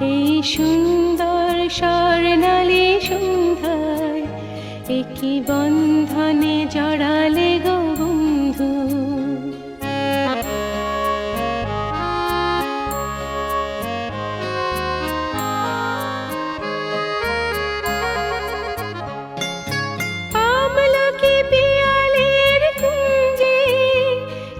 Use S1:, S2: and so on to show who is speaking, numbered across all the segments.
S1: এই সুন্দর স্বর্ণালী সন্ধ্যায় একই বন্ধনে জড়ালে গো বন্ধু।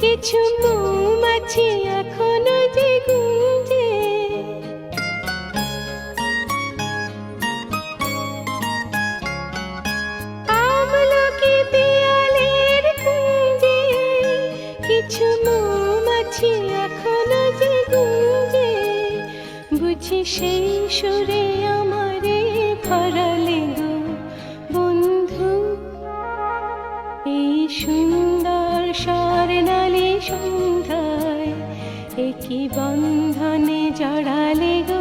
S1: কিছু মৌমাছি মৌমাছি এখনও যে গুঞ্জে, বুঝি সেই সুরে আমারে ভরালে গো বন্ধু। এই সুন্দর স্বর্ণালী সন্ধ্যায়, একই বন্ধনে জড়ালে গো